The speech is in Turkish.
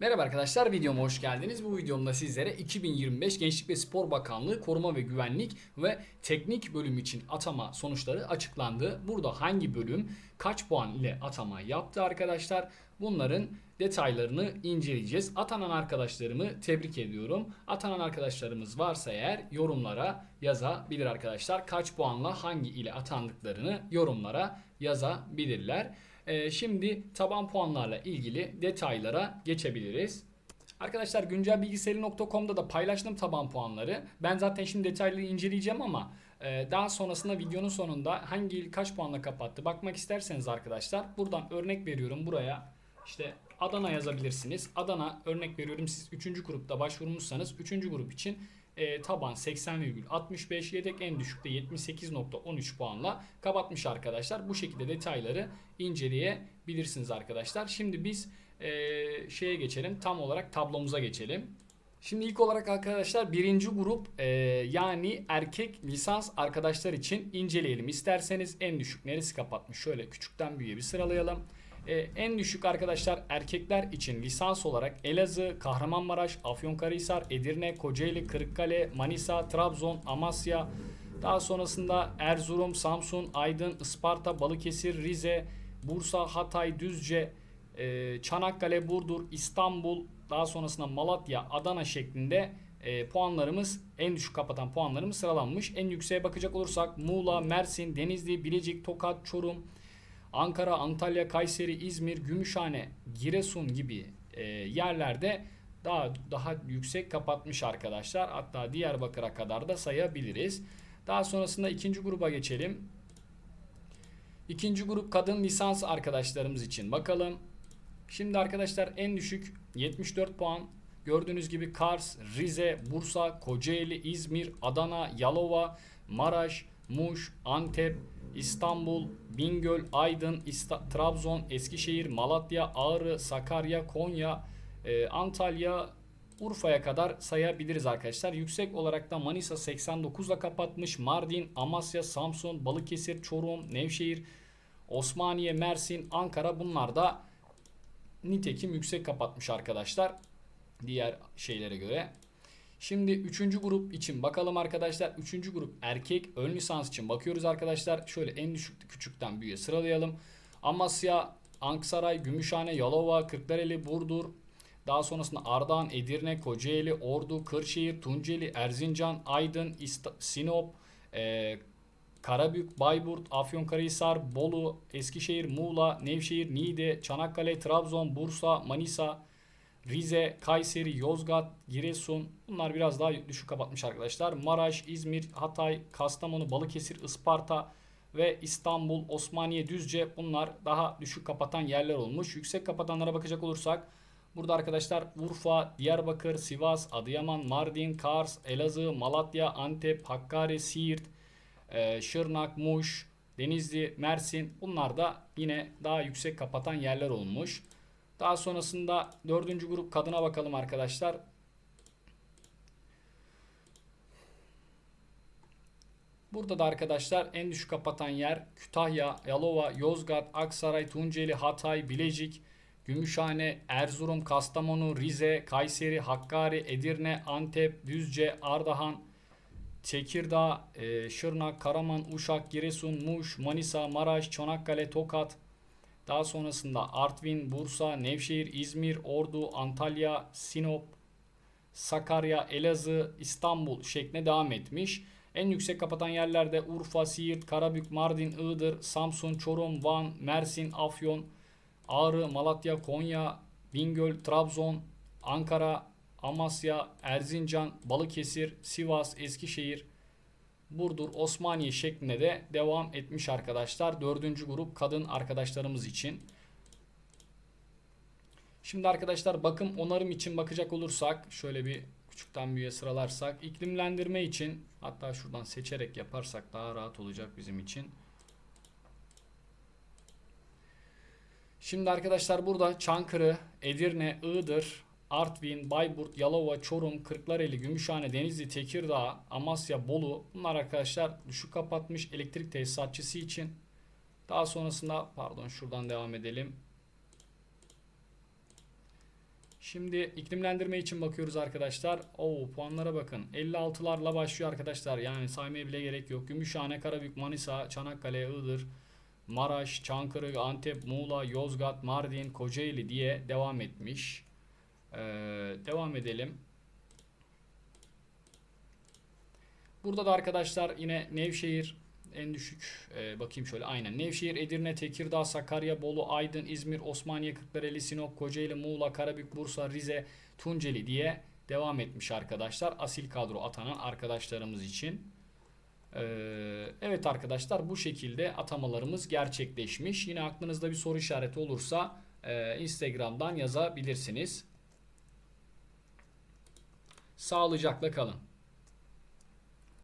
Merhaba arkadaşlar videoma hoş geldiniz. Bu videomda sizlere 2025 Gençlik ve Spor Bakanlığı Koruma ve Güvenlik ve Teknik bölüm için atama sonuçları açıklandı. Burada hangi bölüm kaç puan ile atama yaptı arkadaşlar? Bunların detaylarını inceleyeceğiz. Atanan arkadaşlarımı tebrik ediyorum. Atanan arkadaşlarımız varsa eğer yorumlara yazabilir arkadaşlar. Kaç puanla hangi ile atandıklarını yorumlara yazabilirler. Ee, şimdi taban puanlarla ilgili detaylara geçebiliriz. Arkadaşlar güncelbilgisayarı.com'da da paylaştım taban puanları. Ben zaten şimdi detaylı inceleyeceğim ama e, daha sonrasında videonun sonunda hangi il kaç puanla kapattı bakmak isterseniz arkadaşlar buradan örnek veriyorum buraya işte Adana yazabilirsiniz. Adana örnek veriyorum siz 3. grupta başvurmuşsanız 3. grup için e, taban 80,65 yedek en düşükte 78.13 puanla kapatmış arkadaşlar. Bu şekilde detayları inceleyebilirsiniz arkadaşlar. Şimdi biz e, şeye geçelim tam olarak tablomuza geçelim. Şimdi ilk olarak arkadaşlar birinci grup e, yani erkek lisans arkadaşlar için inceleyelim. İsterseniz en düşük neresi kapatmış şöyle küçükten büyüğe bir sıralayalım. Ee, en düşük arkadaşlar erkekler için lisans olarak Elazığ, Kahramanmaraş, Afyonkarahisar, Edirne, Kocaeli, Kırıkkale, Manisa, Trabzon, Amasya, daha sonrasında Erzurum, Samsun, Aydın, Isparta, Balıkesir, Rize, Bursa, Hatay, Düzce, e, Çanakkale, Burdur, İstanbul, daha sonrasında Malatya, Adana şeklinde e, puanlarımız en düşük kapatan puanlarımız sıralanmış. En yükseğe bakacak olursak Muğla, Mersin, Denizli, Bilecik, Tokat, Çorum, Ankara, Antalya, Kayseri, İzmir, Gümüşhane, Giresun gibi e, yerlerde daha daha yüksek kapatmış arkadaşlar. Hatta Diyarbakır'a kadar da sayabiliriz. Daha sonrasında ikinci gruba geçelim. İkinci grup kadın lisans arkadaşlarımız için bakalım. Şimdi arkadaşlar en düşük 74 puan. Gördüğünüz gibi Kars, Rize, Bursa, Kocaeli, İzmir, Adana, Yalova, Maraş, Muş, Antep, İstanbul, Bingöl, Aydın, İsta- Trabzon, Eskişehir, Malatya, Ağrı, Sakarya, Konya, e, Antalya, Urfa'ya kadar sayabiliriz arkadaşlar. Yüksek olarak da Manisa 89'la kapatmış. Mardin, Amasya, Samsun, Balıkesir, Çorum, Nevşehir, Osmaniye, Mersin, Ankara bunlar da nitekim yüksek kapatmış arkadaşlar. Diğer şeylere göre. Şimdi üçüncü grup için bakalım arkadaşlar. Üçüncü grup erkek ön lisans için bakıyoruz arkadaşlar. Şöyle en düşük küçükten büyüğe sıralayalım. Amasya, Aksaray, Gümüşhane, Yalova, Kırklareli, Burdur. Daha sonrasında Ardahan, Edirne, Kocaeli, Ordu, Kırşehir, Tunceli, Erzincan, Aydın, İsta- Sinop, e, Karabük, Bayburt, Afyonkarahisar, Bolu, Eskişehir, Muğla, Nevşehir, Niğde, Çanakkale, Trabzon, Bursa, Manisa, Rize, Kayseri, Yozgat, Giresun bunlar biraz daha düşük kapatmış arkadaşlar. Maraş, İzmir, Hatay, Kastamonu, Balıkesir, Isparta ve İstanbul, Osmaniye, Düzce bunlar daha düşük kapatan yerler olmuş. Yüksek kapatanlara bakacak olursak burada arkadaşlar Urfa, Diyarbakır, Sivas, Adıyaman, Mardin, Kars, Elazığ, Malatya, Antep, Hakkari, Siirt, e, Şırnak, Muş, Denizli, Mersin bunlar da yine daha yüksek kapatan yerler olmuş. Daha sonrasında dördüncü grup kadına bakalım arkadaşlar. Burada da arkadaşlar en düşük kapatan yer Kütahya, Yalova, Yozgat, Aksaray, Tunceli, Hatay, Bilecik, Gümüşhane, Erzurum, Kastamonu, Rize, Kayseri, Hakkari, Edirne, Antep, Düzce, Ardahan, Tekirdağ, e, Şırnak, Karaman, Uşak, Giresun, Muş, Manisa, Maraş, Çanakkale, Tokat, daha sonrasında Artvin, Bursa, Nevşehir, İzmir, Ordu, Antalya, Sinop, Sakarya, Elazığ, İstanbul şeklinde devam etmiş. En yüksek kapatan yerlerde Urfa, Siirt, Karabük, Mardin, Iğdır, Samsun, Çorum, Van, Mersin, Afyon, Ağrı, Malatya, Konya, Bingöl, Trabzon, Ankara, Amasya, Erzincan, Balıkesir, Sivas, Eskişehir, Burdur, Osmaniye şeklinde de devam etmiş arkadaşlar. Dördüncü grup kadın arkadaşlarımız için. Şimdi arkadaşlar bakım onarım için bakacak olursak şöyle bir küçükten büyüğe sıralarsak iklimlendirme için hatta şuradan seçerek yaparsak daha rahat olacak bizim için. Şimdi arkadaşlar burada Çankırı, Edirne, Iğdır, Artvin, Bayburt, Yalova, Çorum, Kırklareli, Gümüşhane, Denizli, Tekirdağ, Amasya, Bolu bunlar arkadaşlar düşük kapatmış elektrik tesisatçısı için. Daha sonrasında pardon şuradan devam edelim. Şimdi iklimlendirme için bakıyoruz arkadaşlar. Oo puanlara bakın. 56'larla başlıyor arkadaşlar. Yani saymaya bile gerek yok. Gümüşhane, Karabük, Manisa, Çanakkale, Iğdır, Maraş, Çankırı, Antep, Muğla, Yozgat, Mardin, Kocaeli diye devam etmiş. Ee, devam edelim. Burada da arkadaşlar yine Nevşehir en düşük Ee, bakayım şöyle aynen Nevşehir, Edirne, Tekirdağ, Sakarya, Bolu, Aydın, İzmir, Osmaniye, Kırklareli, Sinop, Kocaeli, Muğla, Karabük, Bursa, Rize, Tunceli diye devam etmiş arkadaşlar. Asil kadro atanan arkadaşlarımız için. Ee, evet arkadaşlar bu şekilde atamalarımız gerçekleşmiş. Yine aklınızda bir soru işareti olursa e, Instagram'dan yazabilirsiniz. Sağlıcakla kalın.